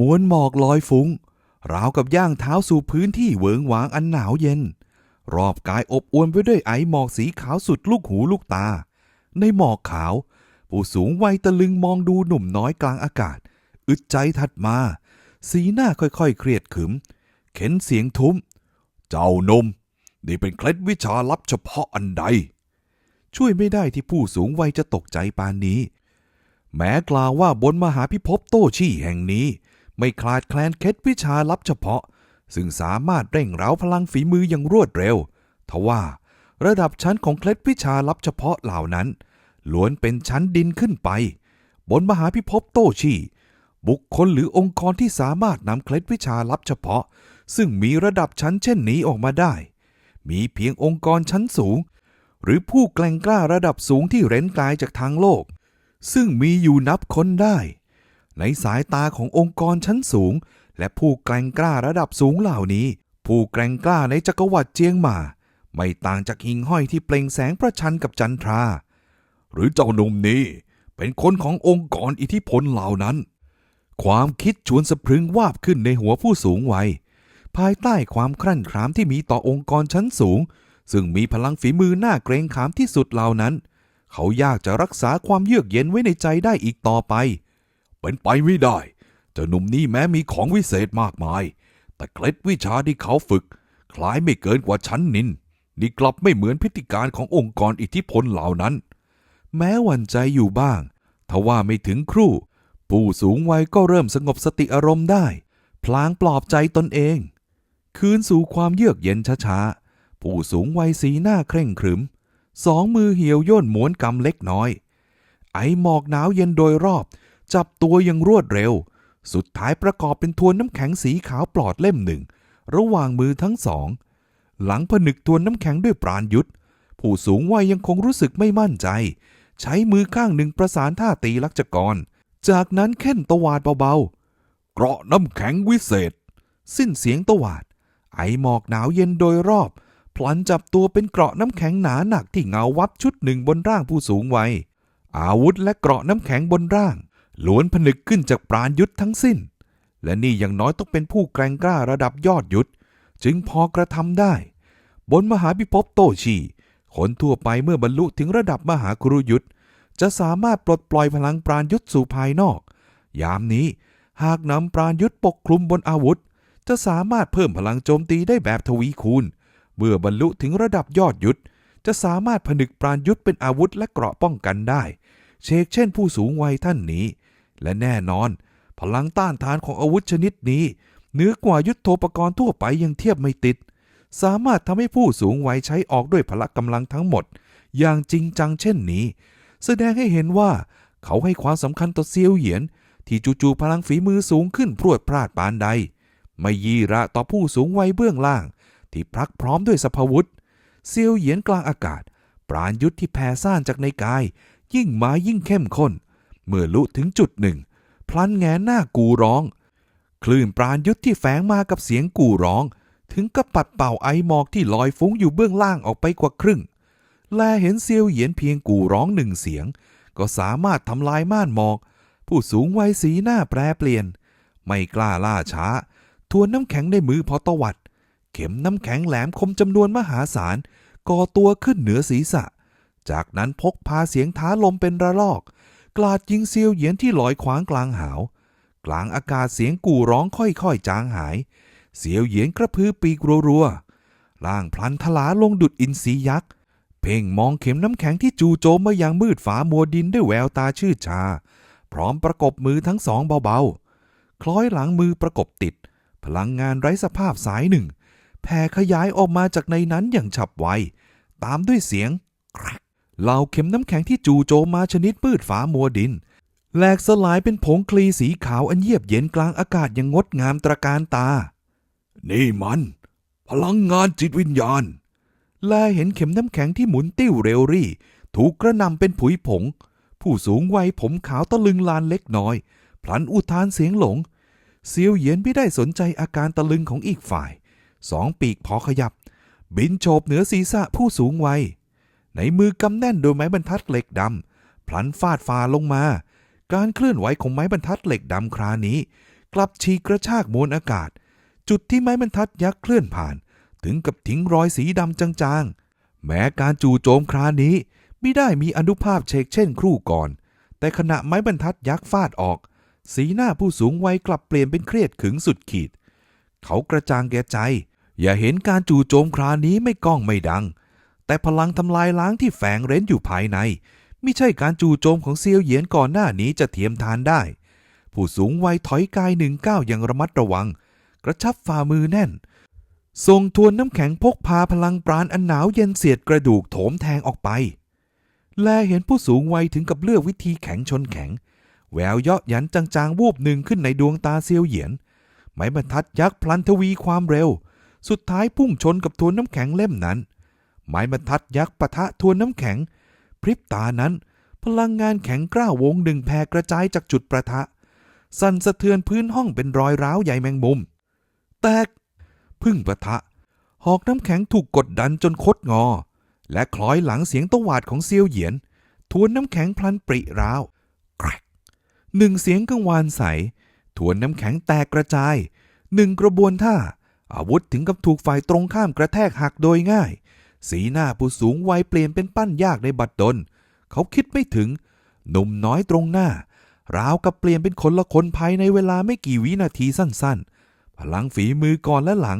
มวนหมอกลอยฟุง้ง ราวกับย่างเท้าสู่พื้นที่เวิงหวางอันหนาวเย็น รอบกายอบอวลไปด้วยไอหมอกสีขาวสุดลูกหูลูกตา ในหมอกขาว ผู้สูงวัยตะลึงมองดูหนุ่มน้อยกลางอากาศ อึดใจถัดมา สีหน้าค่อยๆเครียดขึม เข็นเสียงทุ้ม เจ้านม นี่เป็นเคล็ดวิชาลับเฉพาะอันใด ช่วยไม่ได้ที่ผู้สูงวัยจะตกใจปานนี้แม้กล่าวว่าบนมหาพิภพโต้ชี่แห่งนี้ ไม่คลาดแคลนเคล็ดวิชาลับเฉพาะ ซึ่งสามารถเร่งเร้าพลังฝีมืออย่างรวดเร็ว ทว่าระดับชั้นของเคล็ดวิชาลับเฉพาะเหล่านั้น ล้วนเป็นชั้นดินขึ้นไป บนมหาพิภพโตชีบุคคลหรือองค์กรที่สามารถนำเคล็ดวิชาลับเฉพาะ ซึ่งมีระดับชั้นเช่นนี้ออกมาได้ มีเพียงองค์กรชั้นสูง หรือผู้แกล่งกล้าระดับสูงที่เร้นกลายจากทางโลก ซึ่งมีอยู่นับคนได้ ในสายตาขององค์กรชั้นสูง และผู้แกล่งกล้าระดับสูงเหล่านี้ ผู้แกล่งกล้าในจักรวรรดิเจียงหมาไม่ต่างจากหิ่งห้อยที่เปล่งแสงประชันกับจันทรา หรือเจ้าหนุ่มนี้เป็นคนขององค์กรอิทธิพลเหล่านั้น ความคิดชวนสะพรึงวาบขึ้นในหัวผู้สูงวัย ภายใต้ความครั่นครามที่มีต่อองค์กรชั้นสูง ซึ่งมีพลังฝีมือหน้าเกรงขามที่สุดเหล่านั้น เขายากจะรักษาความเยือกเย็นไว้ในใจได้อีกต่อไป เป็นไปไม่ได้ เจ้าหนุ่มนี้แม้มีของวิเศษมากมาย แต่เคล็ดวิชาที่เขาฝึก คล้ายไม่เกินกว่าชั้นนิน นี่กลับไม่เหมือนพฤติการขององค์กรอิทธิพลเหล่านั้น แม้หวั่นใจอยู่บ้างทว่าไม่ถึงครู่ ผู้สูงวัยก็เริ่มสงบสติอารมณ์ได้ พลางปลอบใจตนเอง คืนสู่ความเยือกเย็นช้าๆ ผู้สูงวัยสีหน้าเคร่งขรึม สองมือเหี่ยวย่นหมวนกำเล็กน้อย ไอหมอกหนาวเย็นโดยรอบ จับตัวอยังรวดเร็ว สุดท้ายประกอบเป็นทวนน้ำแข็งสีขาวปลอดเล่มหนึ่ง ระหว่างมือทั้งสอง หลังผนึกทวนน้ำแข็งด้วยปราณยุทธผู้สูงวัยยังคงรู้สึกไม่มั่นใจ ใช้มือข้างหนึ่งประสานท่าตีลักจกร จากนั้นแค่นตวาดเบาๆ เกราะน้ำแข็งวิเศษ สิ้นเสียงตวาด ไอหมอกหนาวเย็นโดยรอบ พลันจับตัวเป็นเกราะน้ำแข็งหนาหนักที่เงาวับชุดหนึ่งบนร่างผู้สูงวัยอาวุธและเกราะน้ำแข็งบนร่าง ล้วนผนึกขึ้นจากปราณยุทธทั้งสิ้น และนี่อย่างน้อยต้องเป็นผู้แกร่งกล้าระดับยอดยุทธจึงพอกระทำได้ บนมหาพิภพโตชีคนทั่วไปเมื่อบรรลุถึงระดับมหาครุยุทธจะสามารถปลดปล่อยพลังปราณยุทธสู่ภายนอก ยามนี้หากนำปราณยุทธปกคลุมบนอาวุธ จะสามารถเพิ่มพลังโจมตีได้แบบทวีคูณ เมื่อบรรลุถึงระดับยอดยุทธจะสามารถผนึกปราณยุทธเป็นอาวุธและเกราะป้องกันได้ เชกเช่นผู้สูงวัยท่านนี้ และแน่นอน พลังต้านทานของอาวุธชนิดนี้เหนือกว่ายุทโธปกรณ์ทั่วไปยังเทียบไม่ติด สามารถทำให้ผู้สูงวัยใช้ออกด้วยพละกำลังทั้งหมด อย่างจริงจังเช่นนี้ แสดงให้เห็นว่าเขาให้ความสำคัญต่อเซียวเหยียน ที่จู่ๆพลังฝีมือสูงขึ้นพรวดพราดปานใด ไม่ยีระต่อผู้สูงวัยเบื้องล่าง ที่พรักพร้อมด้วยสภวุธเซียวเหยียนกลางอากาศ ปราณยุทธที่แผ่ซ่านจากในกาย ยิ่งมายิ่งเข้มข้น เมื่อลุถึงจุดหนึ่ง พลันแงหน้ากูร้อง คลื่นปราณยุทธที่แฝงมากับเสียงกูร้อง ถึงกับปัดเป่าไอหมอกที่ลอยฟุ้งอยู่เบื้องล่างออกไปกว่าครึ่ง แลเห็นเซียวเหยียนเพียงกูร้องหนึ่งเสียง ก็สามารถทำลายม่านหมอก ผู้สูงวัยสีหน้าแปรเปลี่ยน ไม่กล้าล่าช้า ทวนน้ำแข็งในมือพอตวัด เข็มน้ำแข็งแหลมคมจำนวนมหาศาลก่อตัวขึ้นเหนือศีรษะ จากนั้นพกพาเสียงท้าลมเป็นระลอก กลาดยิงเซียวเหยียนที่ลอยขวางกลางหาว กลางอากาศเสียงกู่ร้องค่อยๆจางหาย เสียวเหยียนกระพือปีกรัวๆล่างพลันทลาลงดุดอินทรียักษ์เพ่งมองเข็มน้ำแข็งที่จู่โจมมาอยังมืดฝามัวดินด้วยแววตาชื่นชา พร้อมประกบมือทั้งสองเบาๆ คล้อยหลังมือประกบติด พลังงานไร้สภาพสายหนึ่งแผ่ขยายออกมาจากในนั้นอย่างฉับไว ตามด้วยเสียงแกรก เหล่าเข็มน้ำแข็งที่จู่โจมมาชนิดมืดฝามัวดินแหลกสลายเป็นผงคลีสีขาวอันเยียบเย็นกลางอากาศอย่างงดงามตระการตา นี่มัน พลังงานจิตวิญญาณ แลเห็นเข็มน้ำแข็งที่หมุนติ้วเร็วรี่ ถูกกระหนำเป็นผุยผง ผู้สูงวัยผมขาวตะลึงลานเล็กน้อย พลันอุทานเสียงหลง เซียวเหยียนไม่ได้สนใจอาการตะลึงของอีกฝ่าย สองปีกพอขยับ บินโฉบเหนือศีรษะผู้สูงวัย ในมือกำแน่นโดยไม้บรรทัดเหล็กดำพลันฟาดฟาลงมา การเคลื่อนไหวของไม้บรรทัดเหล็กดำครานี้ กลับฉีกกระชากมวลอากาศ จุดที่ไม้บรรทัดยักษ์เคลื่อนผ่าน ถึงกับทิ้งรอยสีดำจางๆ แม้การจู่โจมครานี้ไม่ได้มีอนุภาพเชกเช่นครู่ก่อน แต่ขณะไม้บรรทัดยักษ์ฟาดออก สีหน้าผู้สูงวัยกลับเปลี่ยนเป็นเครียดขึงสุดขีด เขากระจ่างแก่ใจ อย่าเห็นการจู่โจมครานี้ไม่ก้องไม่ดัง แต่พลังทำลายล้างที่แฝงเร้นอยู่ภายใน ไม่ใช่การจู่โจมของเซียวเหยียนก่อนหน้านี้จะเทียมทานได้ ผู้สูงวัยถอยกายหนึ่งก้าวอย่างระมัดระวัง กระชับฝ่ามือแน่นทรงทวนน้ำแข็งพกพาพลังปราณอันหนาวเย็นเสียดกระดูกโถมแทงออกไป แลเห็นผู้สูงวัยถึงกับเลือกวิธีแข็งชนแข็ง แววเยาะยันจางๆวูบหนึ่งขึ้นในดวงตาเซียวเหยียน ไม้บรรทัดยักษ์พลันทวีความเร็ว สุดท้ายพุ่งชนกับทวนน้ำแข็งเล่มนั้น ไม้บรรทัดยักษ์ปะทะทวนน้ำแข็ง พริบตานั้น พลังงานแข็งกล้าวงหนึ่งแผ่กระจายจากจุดประทะ สั่นสะเทือนพื้นห้องเป็นรอยร้าวใหญ่แมงมุม แตก พึ่งปะทะ หอกน้ำแข็งถูกกดดันจนคดงอ และคล้อยหลังเสียงตวาดของเซียวเหยียน ทวนน้ำแข็งพลันปริร้าวแกรกหนึ่งเสียงกังวานใส ทวนน้ำแข็งแตกกระจาย หนึ่งกระบวนท่า อาวุธถึงกับถูกฝ่ายตรงข้ามกระแทกหักโดยง่าย สีหน้าผู้สูงวัยเปลี่ยนเป็นปั้นยากในบัดดล เขาคิดไม่ถึง หนุ่มน้อยตรงหน้า ราวกับเปลี่ยนเป็นคนละคนภายในเวลาไม่กี่วินาทีสั้นๆ พลังฝีมือก่อนและหลัง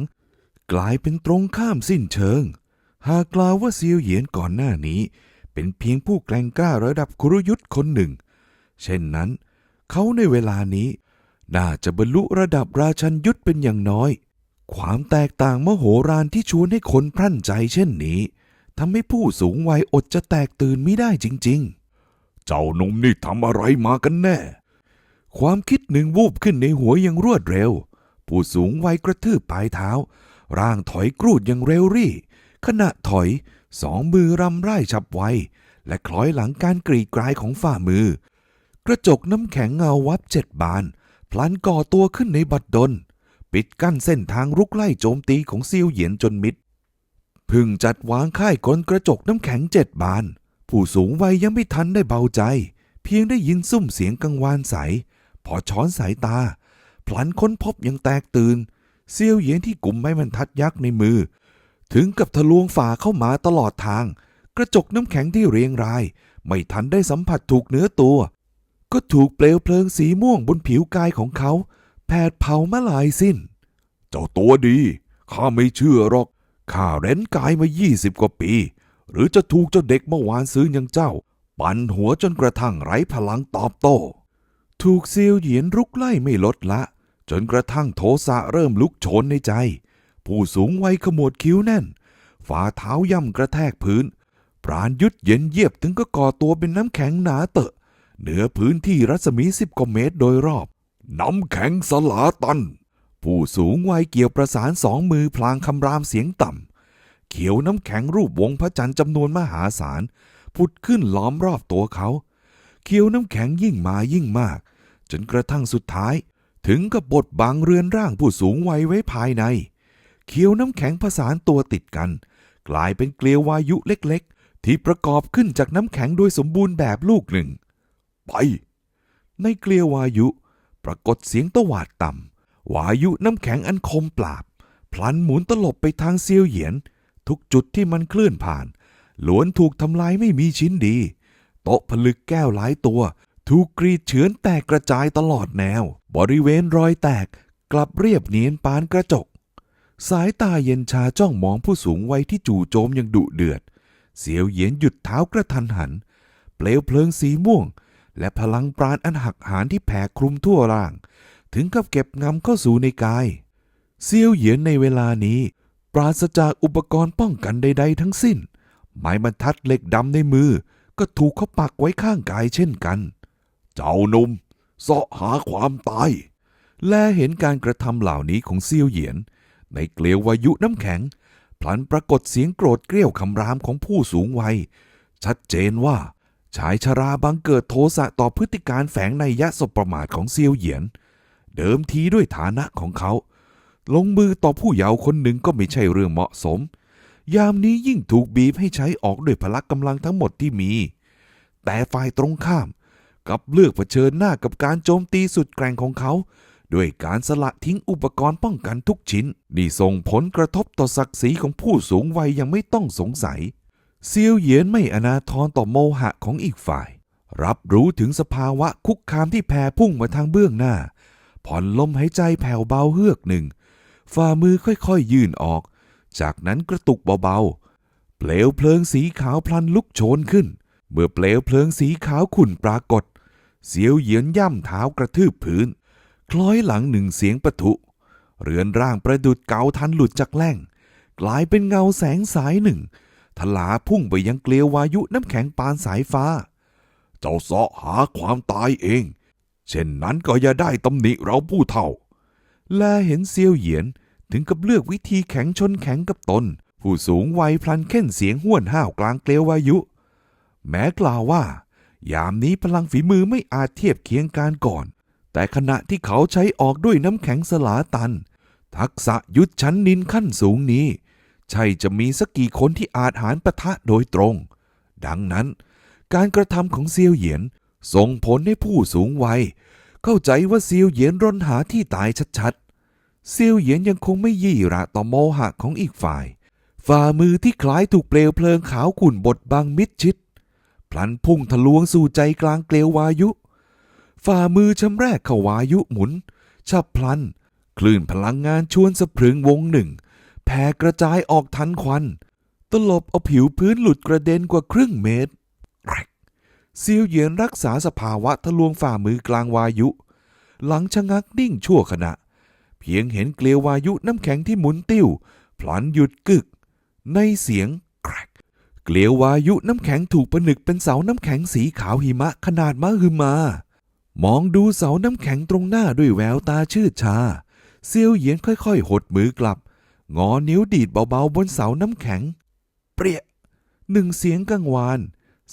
กลายเป็นตรงข้ามสิ้นเชิง หากกล่าวว่าเซียวเหยียนก่อนหน้านี้ เป็นเพียงผู้แกร่งกล้าระดับครุยุทธ์คนหนึ่ง เช่นนั้น เขาในเวลานี้ น่าจะบรรลุระดับราชันยุทธเป็นอย่างน้อย ความแตกต่างมโหฬารที่ชวนให้คนพรั่นใจเช่นนี้ทำให้ผู้สูงวัยอดจะแตกตื่นไม่ได้จริง ๆ เจ้าหนุ่มนี่ทำอะไรมากันแน่ ความคิดหนึ่งวูบขึ้นในหัวอย่างรวดเร็ว ผู้สูงวัยกระทืบปลายเท้า ร่างถอยกรูดอย่างเร็วรี่ ขณะถอยสองมือรำไร่ฉับไว และคล้อยหลังการกรีดกรายของฝ่ามือ กระจกน้ำแข็งเงาวับเจ็ดบาน พลันก่อตัวขึ้นในบัดดล ปิดกั้นเส้นทางรุกไล่โจมตีของซิวเหยียนจนมิดพึ่งจัดวางค่ายกลกระจกน้ำแข็งเจ็ดบาน ผู้สูงวัยยังไม่ทันได้เบาใจ เพียงได้ยินซุ้มเสียงกังวานใส พอช้อนสายตา พลันค้นพบย่างแตกตื่นเซียวเหยียนที่กลุ่มไม้บรรทัดยักษ์ในมือ ถึงกับทะลวงฝ่าเข้ามาตลอดทาง กระจกน้ำแข็งที่เรียงราย ไม่ทันได้สัมผัสถูกเนื้อตัว ก็ถูกเปลวเพลิงสีม่วงบนผิวกายของเขา แผดเผามาลายสิ้น เจ้าตัวดี ข้าไม่เชื่อหรอก ข้าเร้นกายมายี่สิบกว่าปี หรือจะถูกเจ้าเด็กเมื่อวานซื้อย่างเจ้า ปั่นหัวจนกระทั่งไร้พลังตอบโต้ ถูกซีลเหยียนรุกไล่ไม่ลดละ จนกระทั่งโทสะเริ่มลุกโชนในใจ ผู้สูงวัยขมวดคิ้วแน่น ฝ่าเท้าย่ำกระแทกพื้น ปราณยุดเย็นเยียบถึงก็ก่อตัวเป็นน้ำแข็งหนาเตอะ เหนือพื้นที่รัศมีสิบกว่าเมตรโดยรอบ น้ำแข็งสลาตัน ผู้สูงวัยเกี่ยวประสานสองมือพลางคำรามเสียงต่ำ เขียวน้ำแข็งรูปวงพระจันทร์จำนวนมหาศาลผุดขึ้นล้อมรอบตัวเขา เขียวน้ำแข็งยิ่งมายิ่งมาก จนกระทั่งสุดท้าย ถึงกับบดบังเรือนร่างผู้สูงวัยไว้ภายใน เขียวน้ำแข็งผสานตัวติดกัน กลายเป็นเกลียววายุเล็กๆ ที่ประกอบขึ้นจากน้ำแข็งโดยสมบูรณ์แบบลูกหนึ่ง ไป ในเกลียววายุ ปรากฏเสียงตวาดต่ำวายุน้ำแข็งอันคมปราบ พลันหมุนตลบไปทางเซียวเหยียน ทุกจุดที่มันเคลื่อนผ่านล้วนถูกทำลายไม่มีชิ้นดี โต๊ะผลึกแก้วหลายตัว ถูกกรีดเฉือนแตกกระจายตลอดแนว บริเวณรอยแตกกลับเรียบเนียนปานกระจก สายตาเย็นชาจ้องมองผู้สูงวัยที่จู่โจมอย่างดุเดือด เสียวเหยียนหยุดเท้ากระทันหัน เปลวเพลิงสีม่วง และพลังปราณอันหักหานที่แผ่คลุมทั่วร่าง ถึงกับเก็บงำเข้าสู่ในกายเซียวเหยียนในเวลานี้ ปราศจากอุปกรณ์ป้องกันใด ๆ ทั้งสิ้น ไม้บรรทัดเหล็กดำในมือ ก็ถูกเขาปักไว้ข้างกายเช่นกัน เจ้าหนุ่มเสาะหาความตาย และเห็นการกระทำเหล่านี้ของเซียวเหยียน ในเกลียววายุน้ำแข็ง พลันปรากฏเสียงโกรธเกรี้ยวคำรามของผู้สูงวัย ชัดเจนว่า ชายชราบังเกิดโทสะต่อพฤติการแฝงในยะสบประมาทของเซียวเหยียน เดิมทีด้วยฐานะของเขา ลงมือต่อผู้เยาว์คนหนึ่งก็ไม่ใช่เรื่องเหมาะสม ยามนี้ยิ่งถูกบีบให้ใช้ออกด้วยพละกำลังทั้งหมดที่มี แต่ฝ่ายตรงข้ามกับเลือกเผชิญหน้ากับการโจมตีสุดแกร่งของเขาด้วยการสละทิ้งอุปกรณ์ป้องกันทุกชิ้น นี่ส่งผลกระทบต่อศักดิ์ศรีของผู้สูงวัยยังไม่ต้องสงสัย เซียวเหยียนไม่อนาทรต่อโมหะของอีกฝ่าย รับรู้ถึงสภาวะคุกคามที่แผ่พุ่งมาทางเบื้องหน้า ผ่อนลมหายใจแผ่วเบาเฮือกหนึ่ง ฝ่ามือค่อยๆยื่นออก จากนั้นกระตุกเบาๆ เปลวเพลิงสีขาวพลันลุกโชนขึ้น เมื่อเปลวเพลิงสีขาวขุ่นปรากฏ เสียวเหยียนย่ำเท้ากระทืบพื้น คล้อยหลังหนึ่งเสียงปะทุ เรือนร่างประดุดเกาทันหลุดจากแล่ง กลายเป็นเงาแสงสายหนึ่ง ทลาพุ่งไปยังเกลียววายุน้ำแข็งปานสายฟ้า เจ้าเสาะหาความตายเอง เช่นนั้นก็อย่าได้ตำหนิเราผู้เฒ่า แลเห็นเซียวเหยียนถึงกับเลือกวิธีแข็งชนแข็งกับตน ผู้สูงวัยพลันเข่นเสียงห้วนห้าวกลางเกลียววายุ แม้กล่าวว่า ยามนี้พลังฝีมือไม่อาจเทียบเคียงการก่อน แต่ขณะที่เขาใช้ออกด้วยน้ำแข็งสลาตัน ทักษะยุทธชั้นนินขั้นสูงนี้ ใช่จะมีสักกี่คนที่อาจหารประทะโดยตรง ดังนั้น การกระทำของเซียวเหยียนส่งผลให้ผู้สูงวัย เข้าใจว่าเซียวเหยียนร่นหาที่ตายชัดๆ เซียวเหยียนยังคงไม่ยี่ระต่อโมหะของอีกฝ่าย ฝ่ามือที่คล้ายถูกเปลวเพลิงขาวขุ่นบดบังมิดชิด พลันพุ่งทะลวงสู่ใจกลางเกลียววายุ ฝ่ามือชำแรกเข้าวายุหมุนฉับพลัน คลื่นพลังงานชวนสะพรึงวงหนึ่ง แผ่กระจายออกทันควัน ตลบเอาผิวพื้นหลุดกระเด็นกว่าครึ่งเมตรเซียวเหยียนรักษาสภาวะทะลวงฝ่ามือกลางวายุ หลังชะงักนิ่งชั่วขณะ เพียงเห็นเกลียววายุน้ำแข็งที่หมุนติ้วพลันหยุดกึก ในเสียงแกรกเกลียววายุน้ำแข็งถูกประนึกเป็นเสาน้ำแข็งสีขาวหิมะขนาดมหึมา มองดูเสาน้ำแข็งตรงหน้าด้วยแววตาชืดชา เซียวเหยียนค่อยๆ หดมือกลับ งอนิ้วดีดเบาๆบนเสาน้ำแข็ง เปรี้ยหนึ่งเสียงกังวาน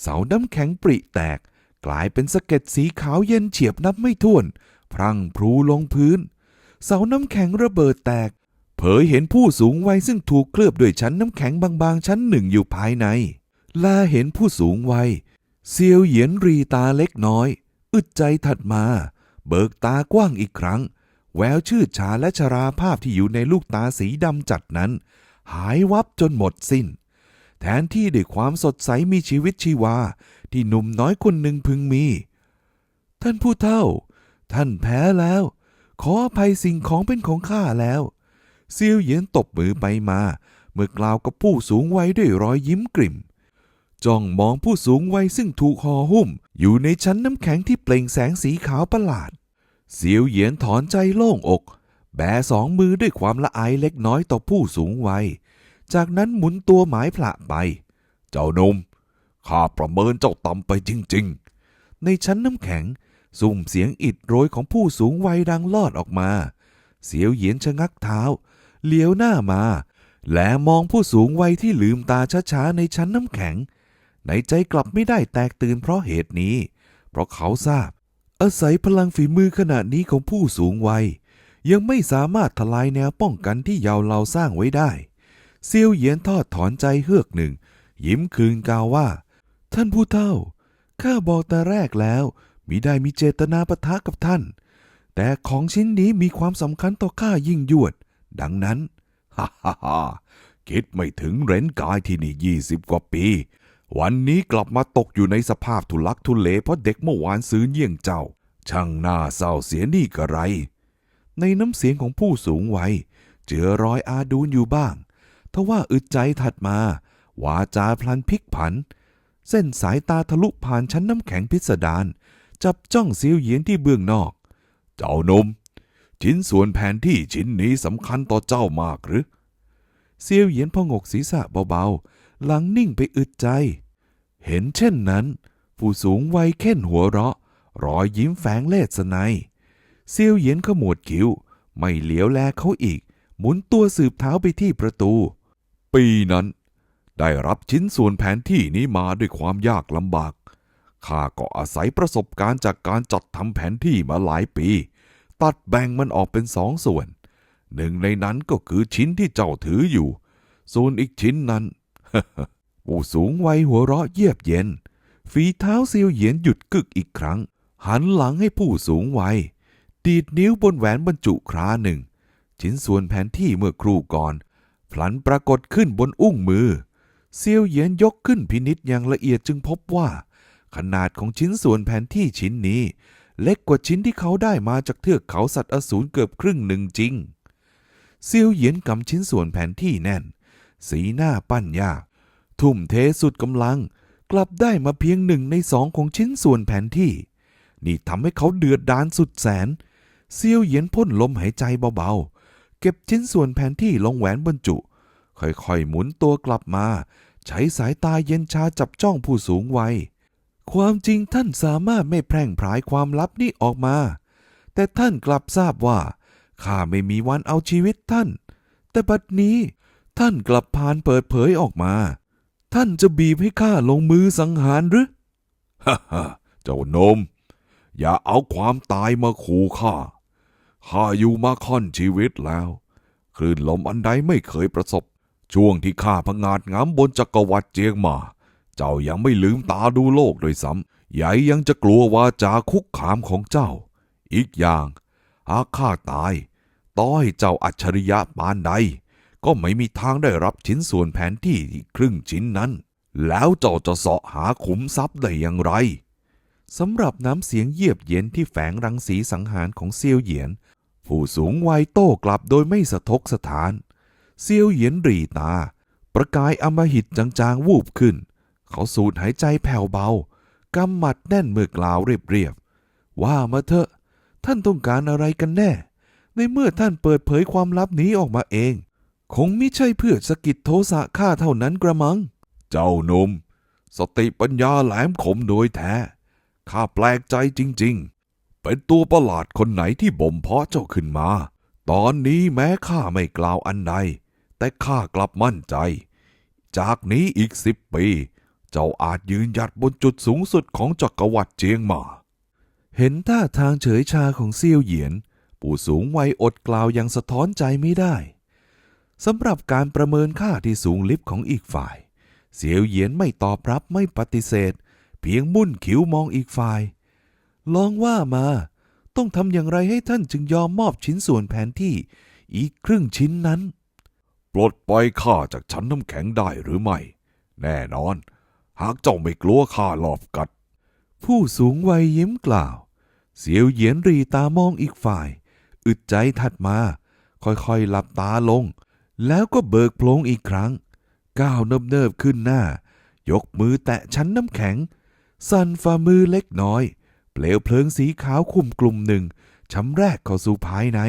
เสาน้ำแข็งปริแตก กลายเป็นสะเก็ดสีขาวเย็นเฉียบนับไม่ถ้วน พรั่งพรูลงพื้น เสาน้ำแข็งระเบิดแตก เผยเห็นผู้สูงวัยซึ่งถูกเคลือบด้วยชั้นน้ำแข็งบางๆ ชั้นหนึ่งอยู่ภายในลาเห็นผู้สูงวัยเซียวเหยียนรีตาเล็กน้อย อึดใจถัดมา เบิกตากว้างอีกครั้ง แววชื่ดชาและชราภาพที่อยู่ในลูกตาสีดำจัดนั้น หายวับจนหมดสิ้น แทนที่ด้วยความสดใสมีชีวิตชีวา ที่หนุ่มน้อยคนหนึ่งพึงมี ท่านผู้เฒ่า ท่านแพ้แล้ว ขออภัยสิ่งของเป็นของข้าแล้วเซียวเยียนตบมือไปมา เมื่อกล่าวกับผู้สูงวัยด้วยรอยยิ้มกริ่มจ้องมองผู้สูงวัยซึ่งถูกห่อหุ้ม อยู่ในชั้นน้ำแข็งที่เปล่งแสงสีขาวประหลาด เสียวเหยียนถอนใจโล่งอก แบสองมือด้วยความละอายเล็กน้อยต่อผู้สูงวัย จากนั้นหมุนตัวหมายผละไป เจ้านุ่มข้าประเมินเจ้าต่ำไปจริงๆ ในชั้นน้ำแข็งสุ่มเสียงอิดโรยของผู้สูงวัยดังลอดออกมา เสียวเหยียนชะงักเท้าเลี้ยวหน้ามา และมองผู้สูงวัยที่ลืมตาช้าๆในชั้นน้ำแข็ง ในใจกลับไม่ได้แตกตื่นเพราะเหตุนี้ เพราะเขาทราบ อาศัยพลังฝีมือขนาดนี้ของผู้สูงวัย ยังไม่สามารถทลายแนวป้องกันที่ยาวเราสร้างไว้ได้เซียวเหยียนทอดถอนใจเฮือกหนึ่ง ยิ้มคืนกล่าวว่า ท่านผู้เฒ่า ข้าบอกแต่แรกแล้วมิได้มีเจตนาปะทะกับท่าน แต่ของชิ้นนี้มีความสำคัญต่อข้ายิ่งยวด ดังนั้น ฮ่าฮ่าฮ่าคิดไม่ถึงเร้นกายที่นี่ยี่สิบกว่าปี วันนี้กลับมาตกอยู่ในสภาพทุลักทุเลเพราะเด็กเมื่อวานซื้อเยี่ยงเจ้า ช่างน่าเศร้าเสียนี่กระไร ในน้ำเสียงของผู้สูงวัยเจือรอยอาดูนอยู่บ้าง ทว่าอึดใจถัดมา วาจาพลันพลิกผัน เส้นสายตาทะลุผ่านชั้นน้ำแข็งพิสดารจับจ้องเซียวเยียนที่เบื้องนอก เจ้านม ชิ้นส่วนแผนที่ชิ้นนี้สำคัญต่อเจ้ามากหรือเซียวเยียนพองกศีรษะเบาๆ หลังนิ่งไปอึดใจ เห็นเช่นนั้น ผู้สูงวัยเค้นหัวเราะ รอยยิ้มแฝงเล่ห์สนัยเซียวเหยียนขมวดคิ้ว ไม่เหลียวแลเขาอีก หมุนตัวสืบเท้าไปที่ประตู ปีนั้น ได้รับชิ้นส่วนแผนที่นี้มาด้วยความยากลำบากข้าก็อาศัยประสบการณ์จากการจัดทำแผนที่มาหลายปี ตัดแบ่งมันออกเป็นสองส่วน หนึ่งในนั้นก็คือชิ้นที่เจ้าถืออยู่ ส่วนอีกชิ้นนั้น ผู้สูงวัยหัวเราะเยียบเย็น ฝีเท้าเซียวเหยียนหยุดกึกอีกครั้ง หันหลังให้ผู้สูงวัยดดีดนิ้วบนแหวนบรรจุคราหนึ่ง ชิ้นส่วนแผนที่เมื่อครู่ก่อน พลันปรากฏขึ้นบนอุ้งมือ เซียวเหยียนยกขึ้นพินิษอย่างละเอียดจึงพบว่า ขนาดของชิ้นส่วนแผนที่ชิ้นนี้ เล็กกว่าชิ้นที่เขาได้มาจากเทือกเขาสัตว์อสูรเกือบครึ่งหนึ่งจริงเซียวเหยียนกำชิ้นส่วนแผนที่แน่น สีหน้าปั้นยาก ทุ่มเทสุดกำลัง กลับได้มาเพียงหนึ่งในสองของชิ้นส่วนแผนที่ นี่ทำให้เขาเดือดดานสุดแสน เซียวเหยียนพ่นลมหายใจเบาๆ เก็บชิ้นส่วนแผนที่ลงแหวนบรรจุ ค่อยๆ หมุนตัวกลับมา ใช้สายตาเย็นชาจับจ้องผู้สูงวัย ความจริงท่านสามารถไม่แพร่งพรายความลับนี้ออกมา แต่ท่านกลับทราบว่าข้าไม่มีวันเอาชีวิตท่าน แต่บัดนี้ ท่านกลับพานเปิดเผยออกมา ท่านจะบีบให้ข้าลงมือสังหารหรือฮ่าฮ่าเจ้านม อย่าเอาความตายมาขู่ข้าข้าอยู่มาค่อนชีวิตแล้ว คลื่นลมอันใดไม่เคยประสบ ช่วงที่ข้าพงาดงามบนจักรวรรดิเจียงมา เจ้ายังไม่ลืมตาดูโลกโดยซ้ำใหญ่ยังจะกลัวว่าจาคุกขามของเจ้า อีกอย่างหากข้าตายต่อให้เจ้าอัจฉริยะปานใด ก็ไม่มีทางได้รับชิ้นส่วนแผนที่อีกครึ่งชิ้นนั้น แล้วเจ้าจะเสาะหาขุมทรัพย์ได้อย่างไรสำหรับน้ำเสียงเยียบเย็นที่แฝงรังสีสังหารของเซียวเหยียน ผู้สูงวัยโต้กลับโดยไม่สะทกสถาน เซียวเหยียนรีตา ประกายอำมหิตจางๆวูบขึ้น เขาสูดหายใจแผ่วเบากำหมัดแน่นเมื่อกล่าวเรียบๆว่ามาเถอะ ท่านต้องการอะไรกันแน่ ในเมื่อท่านเปิดเผยความลับนี้ออกมาเอง คงไม่ใช่เพื่อสะกิดโทสะข้าเท่านั้นกระมัง เจ้าหนุ่มสติปัญญาแหลมคมโดยแท้ ข้าแปลกใจจริง ๆ เป็นตัวประหลาดคนไหนที่บ่มเพาะเจ้าขึ้นมา ตอนนี้แม้ข้าไม่กล่าวอันใด แต่ข้ากลับมั่นใจ จากนี้อีกสิบปี เจ้าอาจยืนหยัดบนจุดสูงสุดของจักรวรรดิเจียงมาเห็นท่าทางเฉยชาของเซียวเหยียน ผู้สูงวัยอดกล่าวยังสะท้อนใจไม่ได้ สำหรับการประเมินค่าที่สูงลิบของอีกฝ่าย เสียวเหยียนไม่ตอบรับไม่ปฏิเสธ เพียงมุ่นขิวมองอีกฝ่าย ลองว่ามา ต้องทำอย่างไรให้ท่านจึงยอมมอบชิ้นส่วนแผนที่อีกครึ่งชิ้นนั้น ปลดปล่อยข้าจากชั้นน้ำแข็งได้หรือไม่ แน่นอน หากเจ้าไม่กลัวข้าหลอบกัด ผู้สูงวัยยิ้มกล่าว เสียวเหยียนรีตามองอีกฝ่าย อึดใจถัดมา ค่อยๆหลับตาลง แล้วก็เบิกโพลงอีกครั้ง ก้าวเนิบๆขึ้นหน้า ยกมือแตะชั้นน้ำแข็ง สั่นฝ่ามือเล็กน้อย เปลวเพลิงสีขาวคุมกลุ่มหนึ่งชำแรกเข้าสู่ภายใน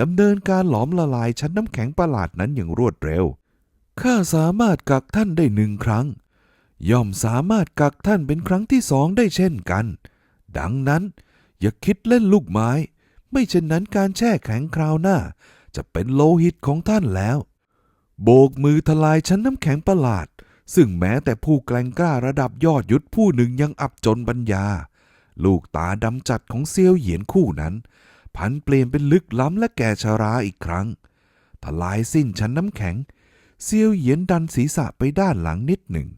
ดำเนินการหลอมละลายชั้นน้ำแข็งประหลาดนั้นอย่างรวดเร็ว ข้าสามารถกักท่านได้หนึ่งครั้ง ย่อมสามารถกักท่านเป็นครั้งที่สองได้เช่นกัน ดังนั้น อย่าคิดเล่นลูกไม้ ไม่เช่นนั้นการแช่แข็งคราวหน้า จะเป็นโลหิตของท่านแล้ว โบกมือทลายชั้นน้ำแข็งประหลาด ซึ่งแม้แต่ผู้แกล้งกล้าระดับยอดยุทธผู้หนึ่งยังอับจนปัญญา ลูกตาดำจัดของเซียวเหยียนคู่นั้น พันเปลี่ยนเป็นลึกล้ำและแก่ชาราอีกครั้ง ทลายสิ้นชั้นน้ำแข็ง เซียวเหยียนดันศีรษะไปด้านหลังนิดหนึ่ง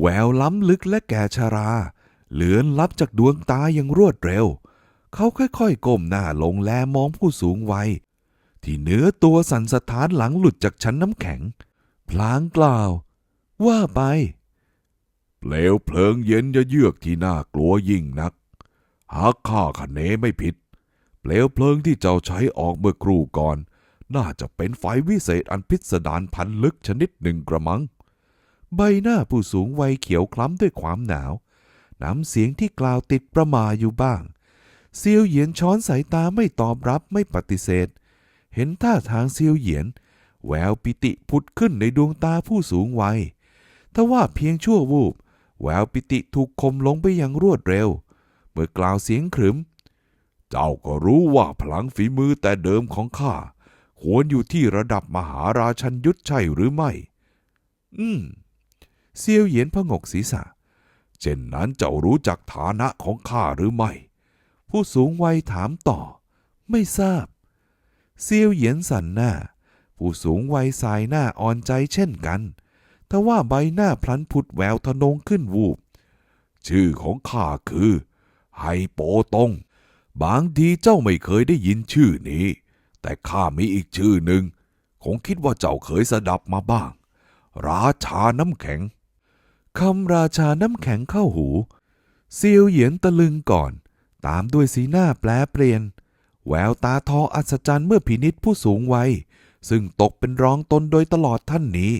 แววล้ำลึกและแก่ชารา เหลือนลับจากดวงตาอย่างรวดเร็วเขาค่อยๆก้มหน้าลงแลมองผู้สูงวัย ที่เนื้อตัวสั่นสะท้านหลังหลุดจากชั้นน้ำแข็ง พลางกล่าว ว่าไป เปลวเพลิงเย็นจะเยือกที่น่ากลัวยิ่งนัก หากข้าคะเนไม่ผิด เปลวเพลิงที่เจ้าใช้ออกเมื่อครู่ก่อน น่าจะเป็นไฟวิเศษอันพิสดารพันลึกชนิดหนึ่งกระมัง ใบหน้าผู้สูงวัยเขียวคล้ำด้วยความหนาว น้ำเสียงที่กล่าวติดประมาอยู่บ้าง เซียวเหยียนช้อนสายตาไม่ตอบรับไม่ปฏิเสธ เห็นท่าทางเซียวเหยียน แววปิติผุดขึ้นในดวงตาผู้สูงวัยทว่าเพียงชั่ววูบ แววปิติถูกคมลงไปอย่างรวดเร็ว เมื่อกล่าวเสียงขรึม เจ้าก็รู้ว่าพลังฝีมือแต่เดิมของข้าควรอยู่ที่ระดับมหาราชันยุทธใช่หรือไม่ อืม เซียวเหยียนพงกศีรษะ เช่นนั้นเจ้ารู้จักฐานะของข้าหรือไม่ ผู้สูงวัยถามต่อ ไม่ทราบ เซียวเหยียนสันหน้า ผู้สูงวัยสายหน้าอ่อนใจเช่นกันทว่าใบหน้าพลันผุดแววทะนงขึ้นวูบ ชื่อของข้าคือไฮโปตง บางทีเจ้าไม่เคยได้ยินชื่อนี้ แต่ข้ามีอีกชื่อหนึ่ง คงคิดว่าเจ้าเคยสดับมาบ้าง ราชาน้ำแข็ง คำราชาน้ำแข็งเข้าหู เซียวเหยียนตะลึงก่อน ตามด้วยสีหน้าแปลเปลี่ยน แววตาทออัศจรรย์เมื่อพินิษผู้สูงวัย ซึ่งตกเป็นรองตนโดยตลอดท่านนี้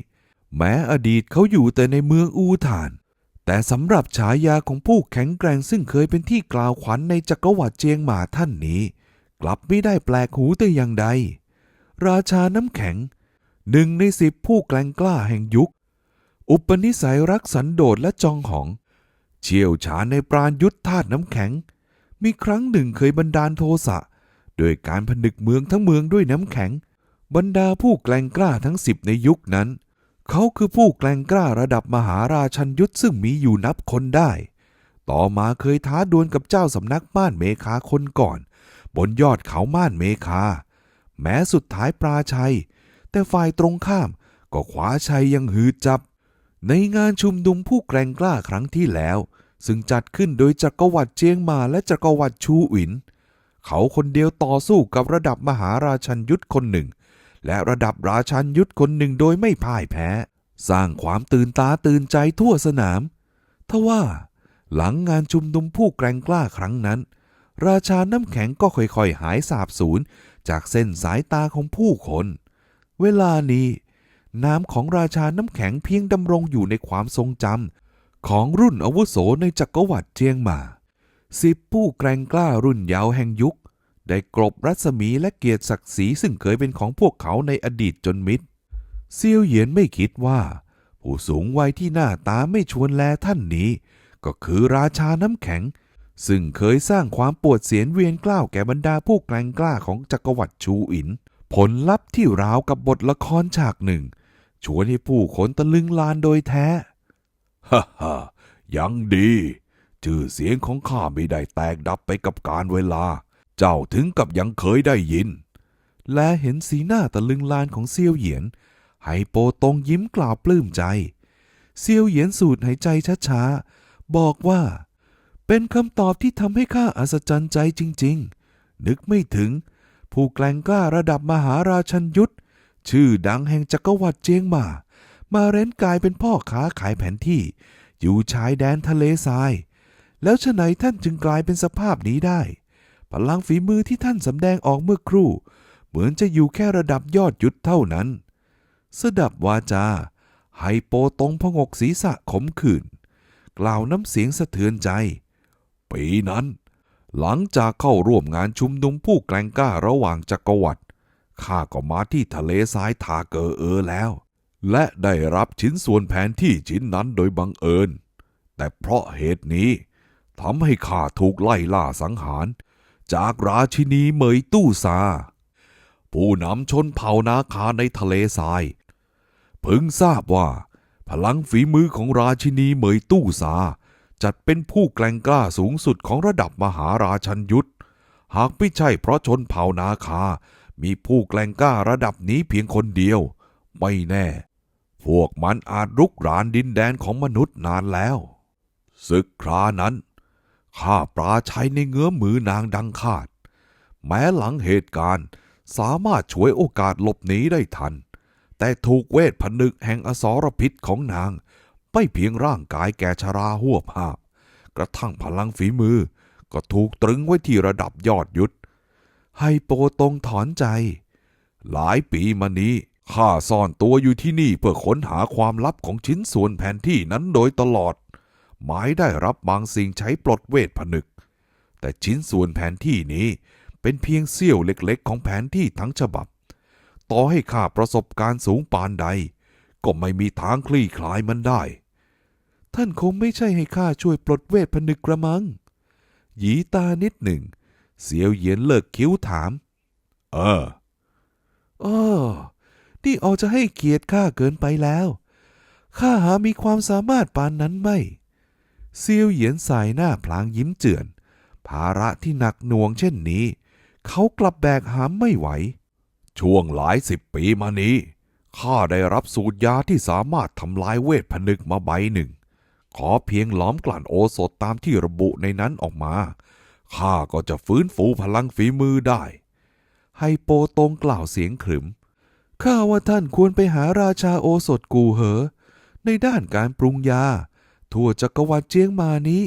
แม้อดีตเขาอยู่แต่ในเมืองอูฐาน แต่สำหรับฉายาของผู้แข็งแกร่งซึ่งเคยเป็นที่กล่าวขวัญในจักรวรรดิเจียงหมาท่านนี้ กลับไม่ได้แปลกหูแต่อย่างใด ราชาน้ำแข็งหนึ่งในสิบผู้แกร่งกล้าแห่งยุค อุปนิสัยรักสันโดษและจองหอง เชี่ยวชาญในปราณยุทธธาตุน้ำแข็ง มีครั้งหนึ่งเคยบันดาลโทสะ โดยการผนึกเมืองทั้งเมืองด้วยน้ำแข็ง บรรดาผู้แกล่งกล้าทั้งสิบในยุคนั้น เขาคือผู้แกล่งกล้าระดับมหาราชันยุทธซึ่งมีอยู่นับคนได้ ต่อมาเคยท้าดวลกับเจ้าสำนักม่านเมคาคนก่อน บนยอดเขาม่านเมคา แม้สุดท้ายปราชัย แต่ฝ่ายตรงข้ามก็ขวาชัยยังหืดจับ ในงานชุมนุมผู้แกร่งกล้าครั้งที่แล้ว ซึ่งจัดขึ้นโดยจักรวรรดิเจียงมาและจักรวรรดิชูอิน เขาคนเดียวต่อสู้กับระดับมหาราชันยุทธคนหนึ่ง และระดับราชันยุทธคนหนึ่งโดยไม่พ่ายแพ้ สร้างความตื่นตาตื่นใจทั่วสนาม ทว่าหลังงานชุมนุมผู้แกร่งกล้าครั้งนั้น ราชาน้ำแข็งก็ค่อยๆ หายสาบสูญจากเส้นสายตาของผู้คน เวลานี้นามของราชาน้ำแข็งเพียงดำรงอยู่ในความทรงจำของรุ่นอาวุโสในจักรวรรดิเจียงหมา สิบผู้แกร่งกล้ารุ่นเยาว์แห่งยุค ได้กลบรัศมีและเกียรติศักดิ์ศรีซึ่งเคยเป็นของพวกเขาในอดีตจนมิดเซียวเหยียนไม่คิดว่า ผู้สูงวัยที่หน้าตาไม่ชวนแลท่านนี้ ก็คือราชาน้ำแข็ง ซึ่งเคยสร้างความปวดเสียนเวียนกล้าวแก่บรรดาผู้แกร่งกล้าของจักรวรรดิชูอิน ผลลัพธ์ที่ราวกับบทละครฉากหนึ่งชวนให้ผู้คนตะลึงลานโดยแท้ ฮ่าฮ่ายังดี ชื่อเสียงของข้าไม่ได้แตกดับไปกับการเวลา เจ้าถึงกับยังเคยได้ยิน และเห็นสีหน้าตะลึงลานของเซียวเหยียน ไฮโปตรงยิ้มกล่าวปลื้มใจ เซียวเหยียนสูดหายใจช้าๆ บอกว่า เป็นคำตอบที่ทำให้ข้าอัศจรรย์ใจจริง ๆ นึกไม่ถึง ผู้แกล่งกล้าระดับมหาราชันยุทธชื่อดังแห่งจักรวรรดิเจียงหมามาเร้นกายเป็นพ่อค้าขายแผนที่ อยู่ชายแดนทะเลทราย แล้วฉะไหนท่านจึงกลายเป็นสภาพนี้ได้ พลังฝีมือที่ท่านสำแดงออกเมื่อครู่ เหมือนจะอยู่แค่ระดับยอดยุทธเท่านั้น สดับวาจา ไฮโปตรงพงกศีรษะขมขื่น กล่าวน้ำเสียงสะเทือนใจ ปีนั้น หลังจากเข้าร่วมงานชุมนุมผู้แกล่งกล้าระหว่างจักรวรรดิข้าก็มาที่ทะเลทรายทาเกอเออแล้ว และได้รับชิ้นส่วนแผนที่ชิ้นนั้นโดยบังเอิญ แต่เพราะเหตุนี้ ทำให้ข้าถูกไล่ล่าสังหาร จากราชินีเหมยตู้ซา ผู้นำชนเผ่านาคาในทะเลทรายเพิ่งทราบว่า พลังฝีมือของราชินีเหมยตู้ซา จัดเป็นผู้แกล่งกล้าสูงสุดของระดับมหาราชันยุทธ หากไม่ใช่เพราะชนเผ่านาคา มีผู้แกล่งกล้าระดับนี้เพียงคนเดียว ไม่แน่ พวกมันอาจรุกรานดินแดนของมนุษย์นานแล้วศึกครานั้น ข้าปราชัยในเงื้อมมือนางดังคาด แม้หลังเหตุการณ์สามารถช่วยโอกาสหลบหนีได้ทัน แต่ถูกเวทผนึกแห่งอสรพิษของนาง ไม่เพียงร่างกายแก่ชราหัวภาพ กระทั่งพลังฝีมือ ก็ถูกตรึงไว้ที่ระดับยอดยุทธไฮโปตรงถอนใจ หลายปีมานี้ข้าซ่อนตัวอยู่ที่นี่เพื่อค้นหาความลับของชิ้นส่วนแผนที่นั้นโดยตลอด หมายได้รับบางสิ่งใช้ปลดเวทผนึก แต่ชิ้นส่วนแผนที่นี้เป็นเพียงเสี้ยวเล็กๆ ของแผนที่ทั้งฉบับ ต่อให้ข้าประสบการณ์สูงปานใด ก็ไม่มีทางคลี่คลายมันได้ ท่านคงไม่ใช่ให้ข้าช่วยปลดเวทผนึกกระมัง หยีตานิดหนึ่ง เสียวเยียนเลิกคิ้วถาม เอออ้อนี่ออกจะให้เกียรติข้าเกินไปแล้ว ข้าหามีความสามารถปานนั้นไม่ เซียวเหยียนสายหน้าพลางยิ้มเจือน ภาระที่หนักหน่วงเช่นนี้ เขากลับแบกหามไม่ไหว ช่วงหลายสิบปีมานี้ ข้าได้รับสูตรยาที่สามารถทำลายเวทผนึกมาใบหนึ่ง ขอเพียงหล้อมกลั่นโอสถตามที่ระบุในนั้นออกมา ข้าก็จะฟื้นฟูพลังฝีมือได้ ไฮโปตรงกล่าวเสียงขรึม ข้าว่าท่านควรไปหาราชาโอสถกูเหอ ในด้านการปรุงยา ทั่วจักรวรรดิเจียงมานี้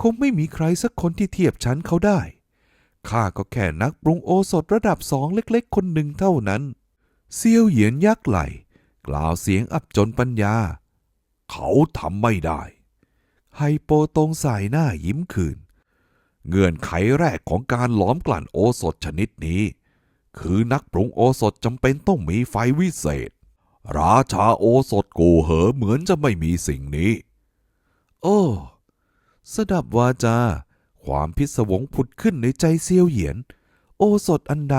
คงไม่มีใครสักคนที่เทียบชั้นเขาได้ ข้าก็แค่นักปรุงโอสถระดับสองเล็กๆ คนหนึ่งเท่านั้น เซียวเหยียนยักไหล กล่าวเสียงอับจนปัญญา เขาทำไม่ได้ ไฮโปตงสายหน้ายิ้มคืน เงื่อนไขแรกของการหลอมกลั่นโอสถชนิดนี้ คือนักปรุงโอสถจำเป็นต้องมีไฟวิเศษ ราชาโอสถกูเหอเหมือนจะไม่มีสิ่งนี้ โอ้สดับวาจา ความพิศวงผุดขึ้นในใจเซียวเหยียน โอสถอันใด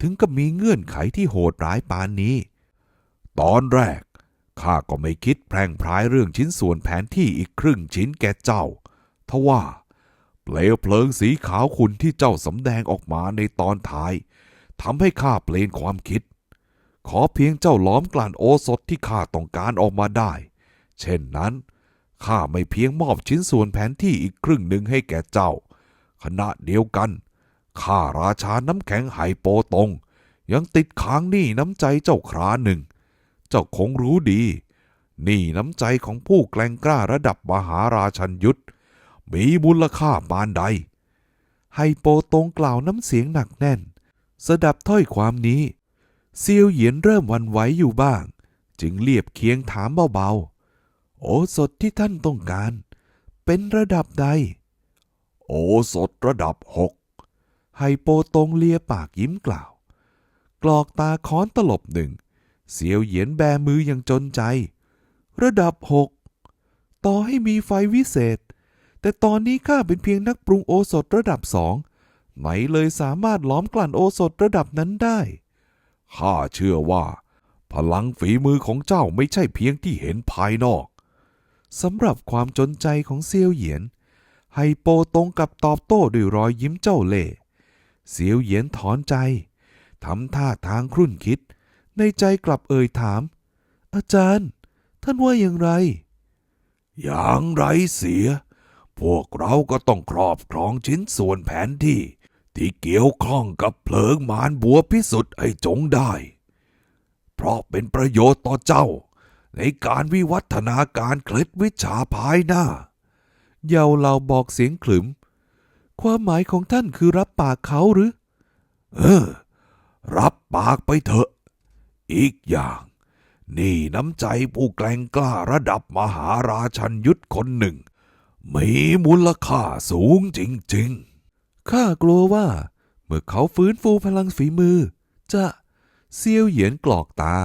ถึงกับมีเงื่อนไขที่โหดร้ายปานนี้ ตอนแรกข้าก็ไม่คิดแพร่งพรายเรื่องชิ้นส่วนแผนที่อีกครึ่งชิ้นแก่เจ้า ทว่าเปลวเพลิงสีขาวขุ่นที่เจ้าสำแดงออกมาในตอนท้ายทำให้ข้าเปลี่ยนความคิด ขอเพียงเจ้าล้อมกลั่นโอสถที่ข้าต้องการออกมาได้ เช่นนั้น ข้าไม่เพียงมอบชิ้นส่วนแผนที่อีกครึ่งหนึ่งให้แก่เจ้า ขณะเดียวกันข้าราชาน้ำแข็งไหโปตง ยังติดค้างหนี้น้ำใจเจ้าคราหนึ่ง เจ้าคงรู้ดีหนี้น้ำใจของผู้แกล้งกล้าระดับมหาราชันยุทธมีมูลค่าปานใด ไฮโปตงกล่าวน้ำเสียงหนักแน่น สดับถ้อยความนี้เซียวเหยียนเริ่มวันไหวอยู่บ้าง จึงเรียบเคียงถามเบาๆ โอสถที่ท่านต้องการ เป็นระดับใด โอสถระดับหกไฮโปตรงเลียปากยิ้มกล่าว กรอกตาค้อนตลบหนึ่ง เสียวเหยียนแบมืออย่างจนใจ ระดับหกต่อให้มีไฟวิเศษ แต่ตอนนี้ข้าเป็นเพียงนักปรุงโอสถระดับสองไหนเลยสามารถล้อมกลั่นโอสถระดับนั้นได้ ข้าเชื่อว่า พลังฝีมือของเจ้าไม่ใช่เพียงที่เห็นภายนอก สำหรับความจนใจของเซียวเหยียน ไฮโปตรงกับตอบโต้ด้วยรอยยิ้มเจ้าเล่เซียวเหยียนถอนใจทำท่าทางครุ่นคิด ในใจกลับเอ่ยถาม อาจารย์ ท่านว่าอย่างไร อย่างไรเสีย พวกเราก็ต้องครอบครองชิ้นส่วนแผนที่ ที่เกี่ยวข้องกับเพลิงมารบัวพิสุทธิ์ให้จงได้ เพราะเป็นประโยชน์ต่อเจ้า ในการวิวัฒนาการเคล็ดวิชาภายหน้า เยาเราบอกเสียงขลึม ความหมายของท่านคือรับปากเขาหรือ เออ รับปากไปเถอะ อีกอย่าง นี่น้ำใจผู้แกล้งกล้าระดับมหาราชันยุทธคนหนึ่ง มีมูลค่าสูงจริงๆ ข้ากลัวว่า เมื่อเขาฟื้นฟูพลังฝีมือ จะเซียวเหยียนกรอกตา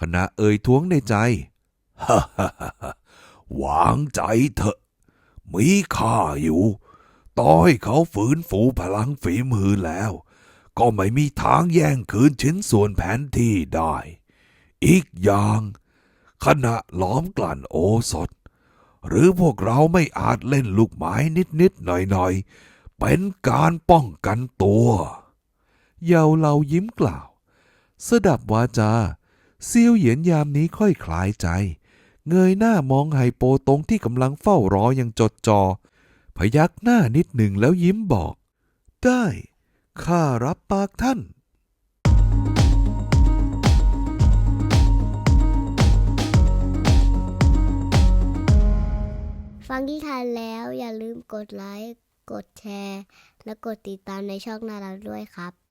ขณะเอ่ยท้วงในใจ ฮ่าฮ่าฮ่าวางใจเถอะ มีค่าอยู่ ต่อให้เขาฟื้นฟูพลังฝีมือแล้ว ก็ไม่มีทางแย่งคืนชิ้นส่วนแผนที่ได้ อีกอย่าง ขณะล้อมกลั่นโอสถ หรือพวกเราไม่อาจเล่นลูกไม้นิดๆหน่อยๆ เป็นการป้องกันตัว เยาเรายิ้มกล่าว สดับวาจาเซียวเหยียนยามนี้ค่อยคลายใจ เงยหน้ามองไฮโปตรงที่กำลังเฝ้ารออย่างจดจอพยักหน้านิดหนึ่งแล้วยิ้มบอก ได้ข้ารับปากท่าน ฟังที่ทานแล้วอย่าลืมกดไลค์ กดแชร์ และกดติดตามในช่องนาราด้วยครับ